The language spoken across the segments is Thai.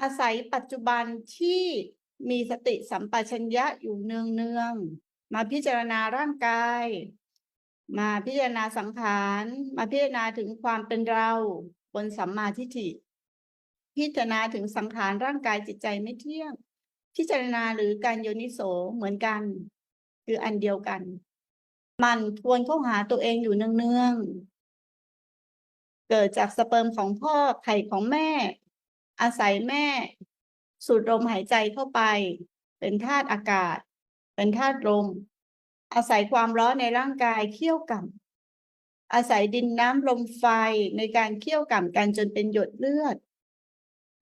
อาศัยปัจจุบันที่มีสติสัมปชัญญะอยู่เนืองเนืองๆมาพิจารณาร่างกาย มาพิจารณาสังขาร มาพิจารณาถึงความเป็นเราบนสัมมาทิฏฐิ พิจารณาถึงสังขารร่างกายจิตใจไม่เที่ยง พิจารณาหรือการโยนิโสเหมือนกัน คืออันเดียวกัน มันทวนเข้าหาตัวเองอยู่เนืองๆเกิดจากสเปิร์มของพ่อไข่ของแม่ อาศัยแม่ สูดลมหายใจเข้าไป เป็นธาตุอากาศ เป็นธาตุลม อาศัยความร้อนในร่างกายเคี่ยวกับอาศัยดินน้ำลมไฟในการเคี่ยวกับกันจนเป็นหยดเลือด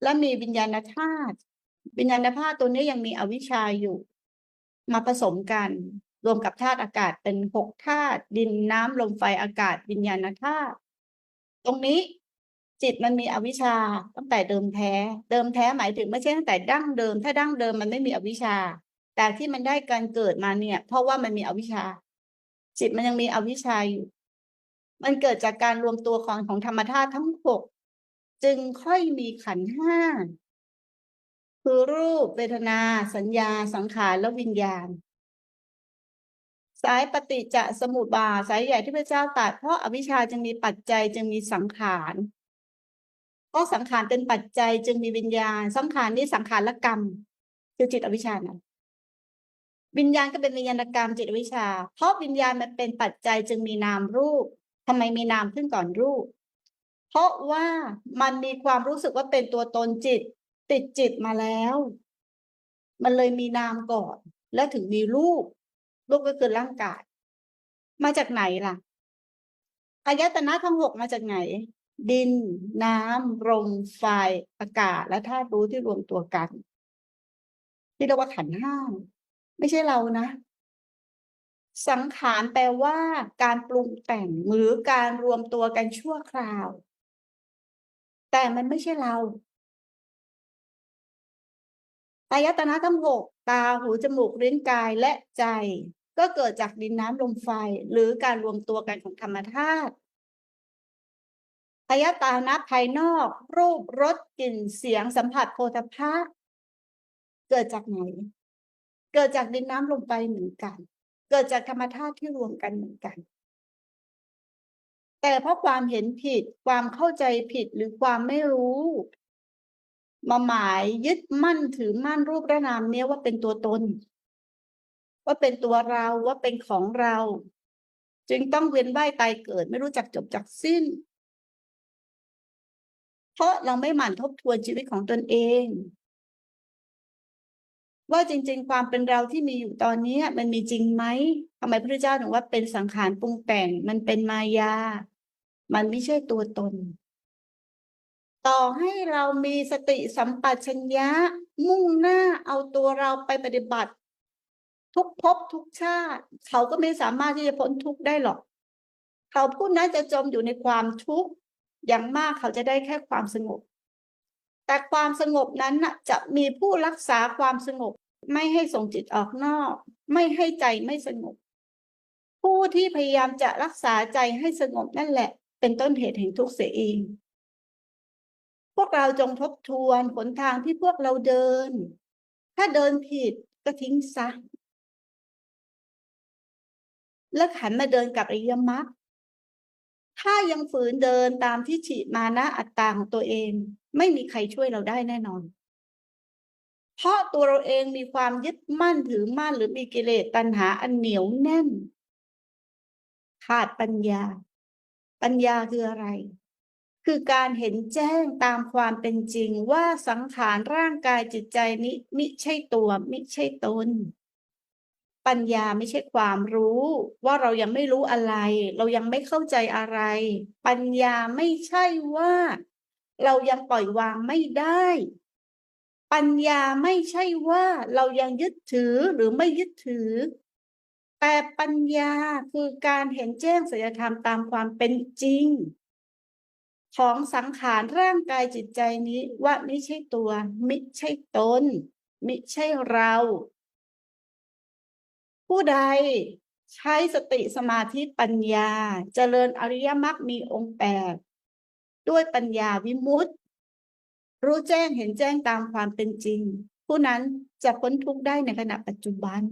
และมีวิญญาณธาตุวิญญาณธาตุตัวนี้ยังมีอวิชชาอยู่ มาผสมกัน รวมกับธาตุอากาศเป็นหกธาตุดินน้ำลมไฟอากาศวิญญาณธาตุตรงนี้ จิตมันมีอวิชชาตั้งแต่เดิมแท้ เดิมแท้หมายถึงไม่ใช่ตั้งแต่ดั้งเดิม ถ้าดั้งเดิมมันไม่มีอวิชชา แต่ที่มันได้การเกิดมาเนี่ย เพราะว่ามันมีอวิชชา จิตมันยังมีอวิชชาอยู่ มันเกิดจากการรวมตัวของของธรรมธาตุทั้งหกจึงค่อยมีขันห้าคือรูปเวทนา สัญญา สังขารและวิญญาณ สายปฏิจจสมุปบาทสายใหญ่ที่พระเจ้าตรัสเพราะอวิชชาจึงมีปัจจัยจึงมีสังขาร เพราะสังขารเป็นปัจจัยจึงมีวิญญาณ สังขารนี่สังขารละกรรม คือจิตอวิชชานั้นวิญญาณก็เป็นวิญญาณกรรมจิตอวิชชา เพราะวิญญาณมันเป็นปัจจัยจึงมีนามรูปทำไมมีนามขึ้นก่อนรูป เพราะว่ามันมีความรู้สึกว่าเป็นตัวตนจิต ติดจิตมาแล้ว มันเลยมีนามก่อน และถึงมีรูป รูปก็คือร่างกาย มาจากไหนล่ะอายตนะทั้งหกมาจากไหน ดิน น้ำลมไฟอากาศและธาตุรู้ที่รวมตัวกันที่เรียกว่าขันห้าไม่ใช่เรานะ สังขารแปลว่าการปรุงแต่งหรือการรวมตัวกันชั่วคราว แต่มันไม่ใช่เราอายตนะทั้งหกตาหูจมูกลิ้นกายและใจ ก็เกิดจากดินน้ำลมไฟ หรือการรวมตัวกันของธรรมธาตุ อายตนะภายนอก รูปรสกลิ่นเสียงสัมผัสโพธภะเกิดจากไหน เกิดจากดินน้ำลมไฟเหมือนกัน เกิดจากธรรมธาตุที่รวมกันเหมือนกัน แต่เพราะความเห็นผิดความเข้าใจผิดหรือความไม่รู้มาหมายยึดมั่นถือมั่นรูปและนามเนี้ยว่าเป็นตัวตน ว่าเป็นตัวเราว่าเป็นของเรา จึงต้องเวียนว่ายตายเกิด ไม่รู้จักจบจักสิ้น เพราะเราไม่หมั่นทบทวนชีวิตของตนเอง ว่าจริง ๆ ความเป็นเราที่มีอยู่ตอนนี้มันมีจริงไหมทำไมพระเจ้าถึงว่าเป็นสังขารปรุงแต่ง มันเป็นมายา มันไม่ใช่ตัวตน ต่อให้เรามีสติสัมปชัญญะ มุ่งหน้าเอาตัวเราไปปฏิบัติ ทุกภพทุกชาติ เขาก็ไม่สามารถที่จะพ้นทุกข์ได้หรอก เขาผู้นั้นจะจมอยู่ในความทุกข์ อย่างมากเขาจะได้แค่ความสงบ แต่ความสงบนั้นน่ะจะมีผู้รักษาความสงบ ไม่ให้ส่งจิตออกนอก ไม่ให้ใจไม่สงบ ผู้ที่พยายามจะรักษาใจให้สงบนั่นแหละ เป็นต้นเหตุแห่งทุกข์เสียเองพวกเราจงทบทวนหนทางที่พวกเราเดิน ถ้าเดินผิดก็ทิ้งซะ แล้วหันมาเดินกับอริยมรรค ถ้ายังฝืนเดินตามที่ฉิมานะอัตตาของตัวเอง ไม่มีใครช่วยเราได้แน่นอน เพราะตัวเราเองมีความยึดมั่นถือมั่นหรือมีกิเลสตัณหาอันเหนียวแน่น ขาดปัญญา ปัญญาคืออะไร คือการเห็นแจ้งตามความเป็นจริงว่าสังขารร่างกายจิตใจนี้มิใช่ตัวมิใช่ตน ปัญญาไม่ใช่ความรู้ว่าเรายังไม่รู้อะไร เรายังไม่เข้าใจอะไร ปัญญาไม่ใช่ว่า เรายังปล่อยวางไม่ได้ ปัญญาไม่ใช่ว่าเรายังยึดถือหรือไม่ยึดถือ แต่ปัญญาคือการเห็นแจ้งสัจธรรมตามความเป็นจริง ของสังขารร่างกายจิตใจนี้ว่าไม่ใช่ตัว ไมิใช่ตนไมิใช่เรา ผู้ใดใช้สติสมาธิปัญญา เจริญอริยมรรคมีองค์แปดด้วยปัญญาวิมุตติ รู้แจ้งเห็นแจ้งตามความเป็นจริง ผู้นั้นจะพ้นทุกข์ได้ในขณะปัจจุบัน